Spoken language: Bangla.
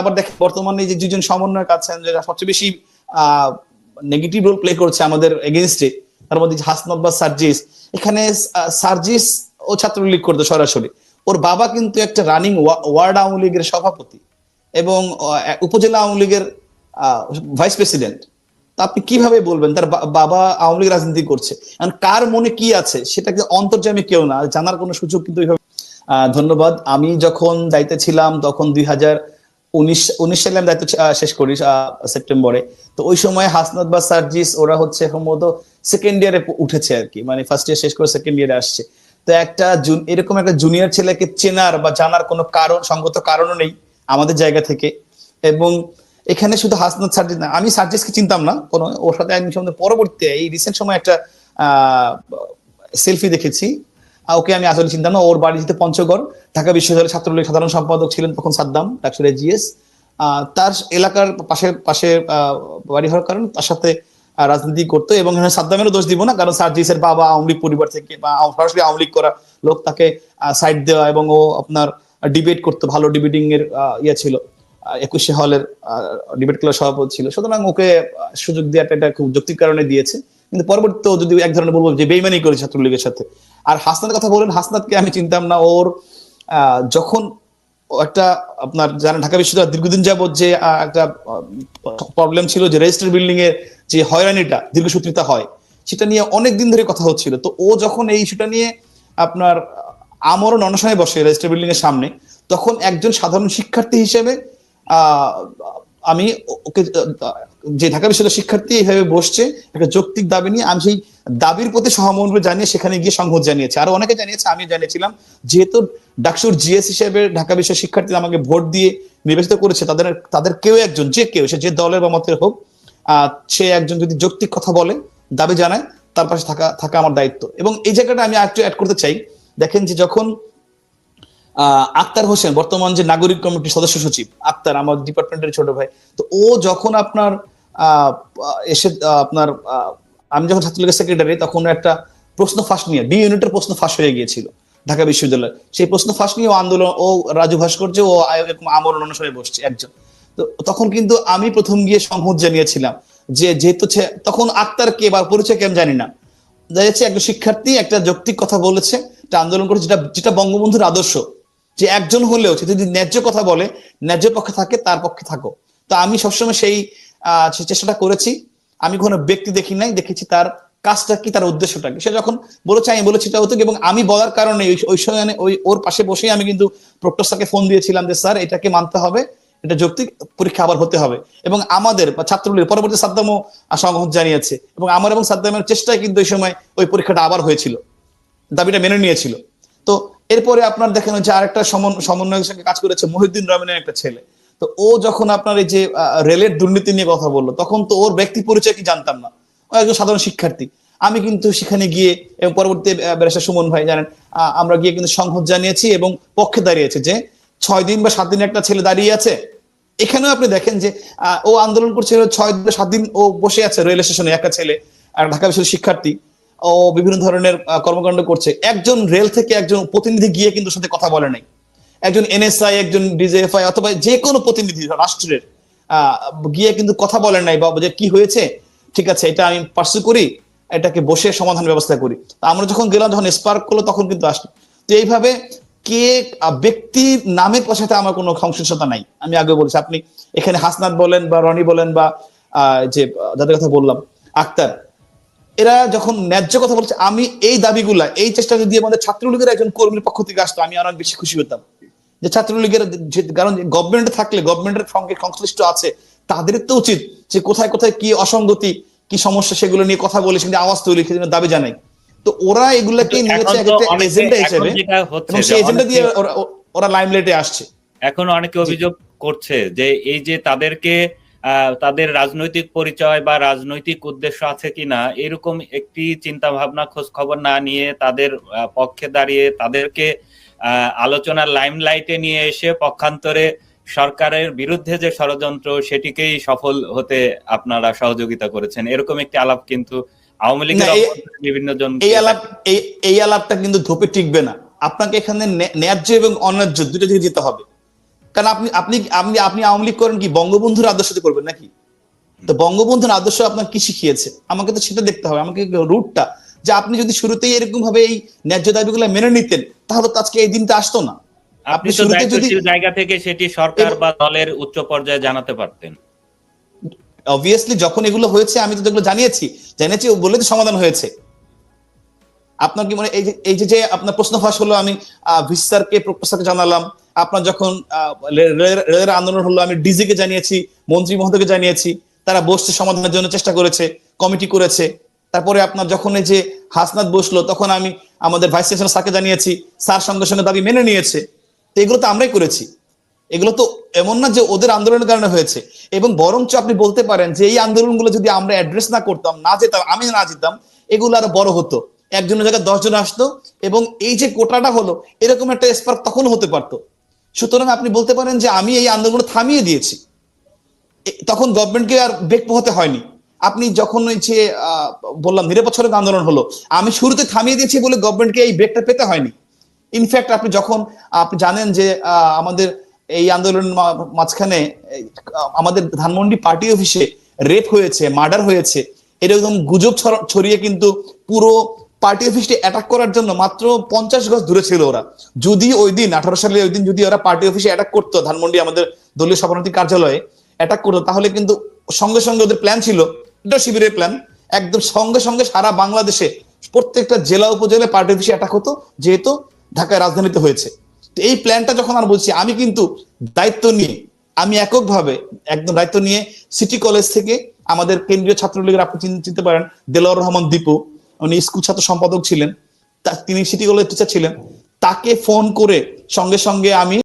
আবার দেখেন, বর্তমানে যে দুজন সমন্বয়ক আছেন যারা সবচেয়ে বেশি নেগেটিভ রোল প্লে করছে আমাদের এগেনস্টে তার মধ্যে হাসনাত বা সার্জিস, এখানে সার্জিস ও ছাত্রলীগ করতো সরাসরি। ওর বাবা কিন্তু একটা রানিং ওয়ার্ড আওয়ামী লীগের সভাপতি এবং উপজেলা আওয়ামী লীগের ভাইস প্রেসিডেন্ট তা আপনি কীভাবে বলবেন, তার বাবা আওয়ামী লীগ রাজনীতি করছে? কার মনে কি আছে সেটা কিন্তু অন্তর্জামী কেউ না, জানার কোনো সুযোগ কিন্তু ধন্যবাদ। আমি যখন দায়িত্বে ছিলাম, তখন দুই হাজার উনিশ উনিশ সালে দায়িত্ব শেষ করি সেপ্টেম্বরে। তো ওই সময় হাসনাত বা সার্জিস, ওরা হচ্ছে সম্ভবত সেকেন্ড ইয়ারে উঠেছে আর কি। মানে ফার্স্ট ইয়ার শেষ করে সেকেন্ড ইয়ারে আসছে। তো একটা এরকম একটা জুনিয়র ছেলেকে চেনার বা জানার কোনো কারণ, সঙ্গত কারণও নেই আমাদের জায়গা থেকে। এবং এখানে শুধু হাসনাত সার্জিস না, আমি সার্জিসকে চিনতাম না কোনো, ওর সাথে আমি পরবর্তীতে এই রিসেন্ট সময় একটা সেলফি দেখেছি। ওকে আমি আসলে চিন্তা না। ওর বাড়ি যেতে পঞ্চগড়, ঢাকা বিশ্ববিদ্যালয়ের ছাত্রলীগ সাধারণ সম্পাদক ছিলেন তখন সাদ্দাম ডাক্তার জিএস তার এলাকার পাশে পাশে বাড়ি হওয়ার কারণে তার সাথে রাজনীতি করতো এবং সাদ্দামেরও দোষ দিব না, কারণ সার্জিসের বাবা আওয়ামী লীগ পরিবার থেকে বা সরাসরি আওয়ামী লীগ করা লোক তাকে সাইড দেওয়া এবং ও আপনার ডিবেট করতো, ভালো ডিবেটিং এর ইয়ে ছিল। একুশে হলের ডিবেট ক্লাব সভাপতি ছিল। সুতরাং ওকে সুযোগ দেওয়াটা একটা খুব যৌক্তিক কারণে দিয়েছে। কিন্তু পরবর্তীতে ও যদি এক ধরনের বলব যে বেইমানি করে ছাত্রলীগের সাথে। আর হাসনাতের কথা বলেন হাসনাতকে আমি চিনতাম না, ওর যখন একটা আপনার জানেন ঢাকা বিশ্ববিদ্যালয় দীর্ঘদিন যাবত যে একটা প্রবলেম ছিল যে রেজিস্টার বিল্ডিং এর যে হয়রানিটা দীর্ঘসূত্রিতা হয়, সেটা নিয়ে অনেক দিন ধরে কথা হচ্ছিল। তো ও যখন এই ইস্যুটা নিয়ে আপনার আমরণ অনশনে বসে রেজিস্টার বিল্ডিং এর সামনে, তখন একজন সাধারণ শিক্ষার্থী হিসেবে আমি ওকে, যে ঢাকা বিশ্ববিদ্যালয়ের শিক্ষার্থী এইভাবে বসছে, একটা যৌক্তিক দাবি নিয়ে আমি সেই দাবির প্রতি সহমর্ম জানিয়ে সেখানে গিয়ে সংহত জানিয়েছে। আর অনেকে জানিয়েছে আমি জানিয়েছিলাম, যেহেতু ডাকসুর জিএস হিসেবে ঢাকা বিশ্বের শিক্ষার্থীরা আমাকে ভোট দিয়ে নির্বাচিত করেছে, তাদের তাদের কেউ একজন, যে কেউ, সে যে দলের বা মতের হোক সে একজন যদি যৌক্তিক কথা বলে, দাবি জানায়, তার পাশে থাকা থাকা আমার দায়িত্ব। এবং এই জায়গাটা আমি আর একটু অ্যাড করতে চাই। দেখেন যে যখন আক্তার হোসেন, বর্তমান যে নাগরিক কমিটির সদস্য সচিব, আক্তার আমার ডিপার্টমেন্টের ছোট ভাই, তো ও যখন আপনার এসে আপনার আমি যখন ছাত্রলীগের সেক্রেটারি তখন একটা প্রশ্ন ফাঁস নিয়ে বি ইউনিটের প্রশ্ন ফাঁস হয়ে গিয়েছিল ঢাকা বিশ্ববিদ্যালয়। সেই প্রশ্ন ফাঁস নিয়ে ও আন্দোলন, ও রাজু ভাস্কর্য ও এরকম আমরণ অনুসারে বসছে একজন। তো তখন কিন্তু আমি প্রথম গিয়ে সংহত জানিয়েছিলাম যে, যেহেতু তখন আক্তার কে বা পরিচয় কে আমি জানি না। যাচ্ছে একজন শিক্ষার্থী একটা যৌক্তিক কথা বলেছে, একটা আন্দোলন করেছে, যেটা যেটা বঙ্গবন্ধুর আদর্শ। যে একজন হলেও সে যদি ন্যায্য কথা বলে, ন্যায্য পক্ষে থাকে, তার পক্ষে থাকো। তো আমি সবসময় সেই চেষ্টাটা করেছি। আমি কোনো ব্যক্তি দেখি নাই, দেখেছি তার কাজটা কি, তার উদ্দেশ্যটা কি। সে যখন বলেছে, আমি বলেছি এটা হতো এবং আমি বলার কারণে ওই- সময় ওই, ওর পাশে বসেই আমি কিন্তু প্রক্টর স্যারকে ফোন দিয়েছিলাম যে, স্যার, এটাকে মানতে হবে, এটা যৌক্তিক পরীক্ষা আবার হতে হবে। এবং আমাদের বা ছাত্রলীগের পরবর্তী সাদ্দামও সংহত জানিয়েছে, এবং আমার এবং সাদ্দামের চেষ্টায় কিন্তু ওই সময় ওই পরীক্ষাটা আবার হয়েছিল। দাবিটা মেনে নিয়েছিল। তো এরপরে আপনার দেখেন যে আরেকটা সমন- সমন্বয়ের সঙ্গে কাজ করেছে, মহিউদ্দিন রহমানের একটা ছেলে। তো ও যখন আপনার এই যে রেলের দুর্নীতি নিয়ে কথা বলল, তখন তো ওর ব্যক্তি পরিচয় কি জানতাম না। ও একজন সাধারণ শিক্ষার্থী। আমি কিন্তু সেখানে গিয়ে, এবং পরবর্তী সুমন ভাই জানেন আমরা গিয়ে কিন্তু সংহত জানিয়েছি এবং পক্ষে দাঁড়িয়েছে যে, ছয় দিন বা সাত দিন একটা ছেলে দাঁড়িয়ে আছে। এখানেও আপনি দেখেন যে ও আন্দোলন করছিল ছয় দিন বা সাত দিন ও বসে আছে রেল স্টেশনে, একটা ছেলে, আর ঢাকা বিশ্ববিদ্যালয়ের শিক্ষার্থী। ও বিভিন্ন ধরনের কর্মকাণ্ড করছে। একজন রেল থেকে একজন প্রতিনিধি গিয়ে কিন্তু সাথে কথা বলে নাই। একজন এনএসআই একজন ডিজেএফআই অথবা যে কোনো প্রতিনিধি, রাষ্ট্রের গিয়ে কিন্তু কথা বলেন নাই বা যে কি হয়েছে, ঠিক আছে, এটা আমি পার্সু করি, এটাকে বসে সমাধান ব্যবস্থা করি। আমরা যখন গেলাম, যখন স্পার্ক করল, তখন কিন্তু আসলো। তো এইভাবে কে ব্যক্তির নামের সাথে আমার কোনো সংশ্লিষ্টতা নাই। আমি আগে বলছি, আপনি এখানে হাসনাত বলেন বা রনি বলেন বা যে যাদের কথা বললাম, আক্তার এরা যখন ন্যায্য কথা বলছে আমি এই দাবিগুলা এই চেষ্টা যদি আমাদের ছাত্রলীগের একজন কর্মীর পক্ষ থেকে আসতো আমি অনেক বেশি খুশি হতাম। যে ছাত্রলীগের কারণ গভর্নমেন্টে থাকলে গভর্নমেন্টের সঙ্গে সংশ্লিষ্ট আছে তাদের তো উচিত যে কোথায় কোথায় কি অসঙ্গতি কি সমস্যা সেগুলো নিয়ে কথা বলে সেখানে আওয়াজ তৈরি সেজন্য দাবি জানাই। তো ওরা এগুলাকে নিয়েছে একটা এজেন্ডা হিসেবে এবং সেই এজেন্ডা দিয়ে ওরা লাইমলাইটে আসছে। এখন অনেকে অভিযোগ করছে যে এই যে তাদেরকে তাদের রাজনৈতিক পরিচয় বা রাজনৈতিক উদ্দেশ্য আছে কিনা এরকম একটি চিন্তা ভাবনা খোঁজ খবর না নিয়ে তাদের পক্ষে দাঁড়িয়ে তাদেরকে আলোচনার লাইমলাইটে নিয়ে এসে পক্ষান্তরে সরকারের বিরুদ্ধে যে ষড়যন্ত্র সেটিকেই সফল হতে আপনারা সহযোগিতা করেছেন। এরকম একটি আলাপ কিন্তু আওয়ামী লীগের বিভিন্ন জন এই আলাপ এই এই আলাপটা কিন্তু ধোপে টিকবে না। আপনাকে এখানে ন্যায্য এবং অন্যায্য দুটো দিকে যেতে হবে। কারণ আপনি আপনি আপনি আপনি আওয়ামী লীগ করেন কি? বঙ্গবন্ধুর আদর্শতে করবেন নাকি? তো বঙ্গবন্ধুর আদর্শ আপনার কি শিখিয়েছে? আমাকে তো সেটা দেখতে হবে। আমাকে রুটটা যে আপনি যদি শুরুতেই এরকম ভাবে এই ন্যায্য দাবিগুলো মেনে নিতেন তাহলে তো আজকে এই দিনটা আসতো না। আপনি তো দায়িত্বশীল জায়গা থেকে সেটি সরকার বা দলের উচ্চ পর্যায়ে জানাতে পারতেন। অবভিয়াসলি যখন এগুলো হয়েছে আমি তো এগুলো জানিয়েছি জানিয়েছি বলে তো সমাধান হয়েছে। আপনার কি মানে এই যে এই যে আপনার প্রশ্ন ফাঁস হলো, আমি ভিসি স্যারকে প্রফেসরকে জানালাম। আপনার যখন রেলের আন্দোলন হলো, আমি ডিজি কে জানিয়েছি, মন্ত্রী মহোদয়কে জানিয়েছি, তারা বসছে সমাধানের জন্য চেষ্টা করেছে, কমিটি করেছে। তারপরে আপনার যখন এই যে হাসনাত বসল, তখন আমি আমাদের ভাইস চ্যান্সেলর স্যারকে জানিয়েছি, স্যার সঙ্গে সঙ্গে দাবি মেনে নিয়েছে। তো এগুলো তো আমরাই করেছি। এগুলো তো এমন না যে ওদের আন্দোলনের কারণে হয়েছে। এবং বরঞ্চ আপনি বলতে পারেন যে, এই আন্দোলনগুলো যদি আমরা অ্যাড্রেস না করতাম, না যেতাম, আমি না যেতাম এগুলো আরও বড় হতো। একজনের জায়গায় দশজন আসতো এবং এই যে কোটাটা হলো, এরকম একটা স্পার্ক তখন হতে পারতো। সুতরাং আপনি বলতে পারেন যে আমি এই আন্দোলন থামিয়ে দিয়েছি। তখন গভর্নমেন্টকে আর বেগ পোহাতে হয়নি। আপনি যখন ওই যে বললাম নিরাপচ্ছরের আন্দোলন হলো, আমি শুরুতে থামিয়ে দিয়েছি বলে গভর্নমেন্টকে এই ব্রেকটা পেতে হয়নি। ইনফ্যাক্ট আপনি যখন, আপনি জানেন যে আমাদের এই আন্দোলন মাঝখানে আমাদের ধানমন্ডি পার্টি অফিসে রেপ হয়েছে মার্ডার হয়েছে। এরকম গুজব ছড়া- ছড়িয়ে কিন্তু পুরো পার্টি অফিসটি অ্যাটাক করার জন্য মাত্র পঞ্চাশ গজ দূরে ছিল ওরা। যদি ওই দিন, আঠারো সালে ওই দিন যদি ওরা পার্টি অফিসে অ্যাটাক করতো, ধানমন্ডি আমাদের দলীয় সভাপতি কার্যালয়ে অ্যাটাক করতো, তাহলে কিন্তু সঙ্গে সঙ্গে ওদের প্ল্যান ছিল, এটা শিবিরের প্ল্যান একদম সঙ্গে সঙ্গে সারা বাংলাদেশে প্রত্যেকটা জেলা উপজেলায় পার্টি অফিসে অ্যাটাক হতো, যেহেতু ঢাকায় রাজধানীতে হয়েছে। তো এই প্ল্যানটা যখন আর বলছি, আমি কিন্তু দায়িত্ব নিয়ে, আমি এককভাবে একদম দায়িত্ব নিয়ে সিটি কলেজ থেকে আমাদের কেন্দ্রীয় ছাত্রলীগের আপনি চিন- চিনতে পারেন দেলোয়ার রহমান দীপু উনি স্কুল ছাত্র সম্পাদক ছিলেন। তিনি সিটি কলেজ টিচার ছিলেন। তাকে ফোন করে সঙ্গে সঙ্গে আমি